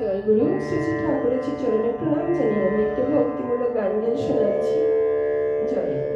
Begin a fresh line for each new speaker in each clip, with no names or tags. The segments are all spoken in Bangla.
জয়গুরু শ্রী শ্রী ঠাকুরের চরণে প্রণাম জানিয়ে আমি একটি ভক্তিমূলক গান গান শোনাচ্ছি। জয়গুরু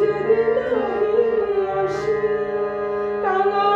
যদি নাহি আসে কাঙা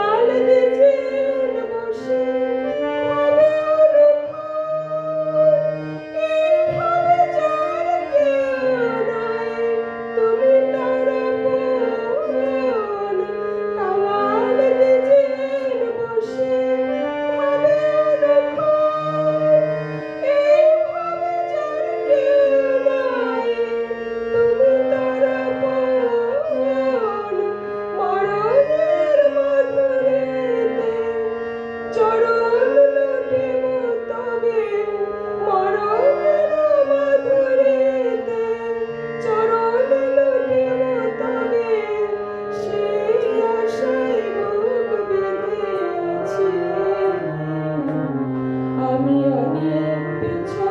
Amen.